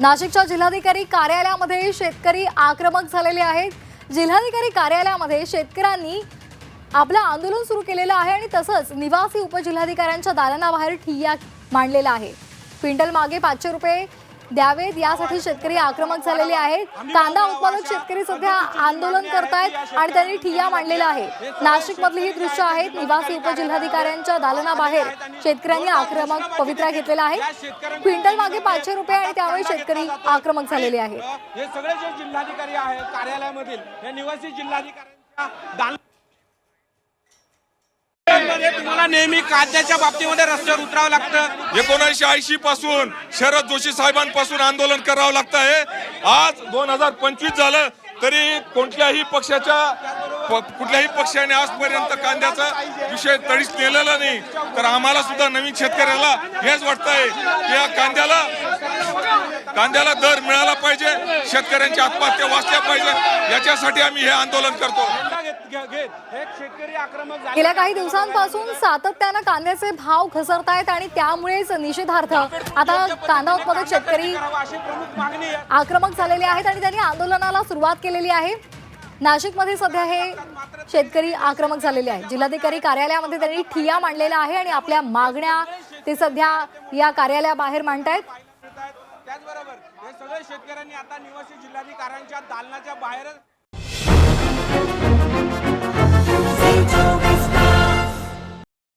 नाशिकच्या जिल्हाधिकारी कार्यालयामध्ये शेतकरी आक्रमक झालेले आहेत. जिल्हाधिकारी कार्यालयामध्ये शेतकऱ्यांनी आपलं आंदोलन सुरू केलेलं आहे आणि तसंच निवासी उपजिल्हाधिकाऱ्यांच्या दालनाबाहेर ठिय्या मांडलेला आहे. क्विंटल मागे पाचशे रुपये द्यावेत यासाठी शेतकरी आक्रमक झालेले आहेत. कांदा उत्पादक शेतकरी सध्या आंदोलन करतायत आणि त्यांनी ठिय्या मांडलेला आहे. नाशिक मधली ही दृश्य आहेत. निवासी उपजिल्हाधिकाऱ्यांच्या दालनाबाहेर शेतकऱ्यांनी आक्रमक पवित्रा घेतलेला आहे. क्विंटल मागे पाचशे रुपये आणि त्यामुळे शेतकरी आक्रमक झालेले आहेत. हे सगळे जे जिल्हाधिकारी आहेत कार्यालयामधील हे निवासी जिल्हाधिकाऱ्यांच्या तुम्हाला नेहमी कांद्याच्या बाबतीमध्ये रस्त्यावर उतरावं लागतं. एकोणीसशे ऐंशी पासून शरद जोशी साहेबांपासून आंदोलन करावं लागत आहे आज दोन हजार पंचवीस झालं तरी कोणत्याही पक्षाच्या कुठल्याही पक्षाने आजपर्यंत कांद्याचा विषय तडीस नेलेला नाही. तर आम्हाला सुद्धा नवीन शेतकऱ्याला हेच वाटतंय की या कांद्याला कांद्याला दर मिळाला पाहिजे शेतकऱ्यांची आत्महत्या वाचल्या पाहिजे. याच्यासाठी आम्ही हे आंदोलन करतो. गेल्या काही दिवसांपासून सातत्यानं कांद्याचे भाव घसरतायत आणि त्यामुळेच निषेधार्थ आता कांदा उत्पादक शेतकरी आक्रमक झालेले आहेत आणि त्यांनी आंदोलनाला सुरुवात केलेली आहे. नाशिकमध्ये सध्या हे शेतकरी आक्रमक झालेले आहेत. जिल्हाधिकारी कार्यालयामध्ये त्यांनी ठिया मांडलेला आहे आणि आपल्या मागण्या ते सध्या या कार्यालयाबाहेर मांडतायत. त्याचबरोबर हे सगळे शेतकऱ्यांनी आता निवासी जिल्हाधिकाऱ्यांच्या दालनाच्या बाहेर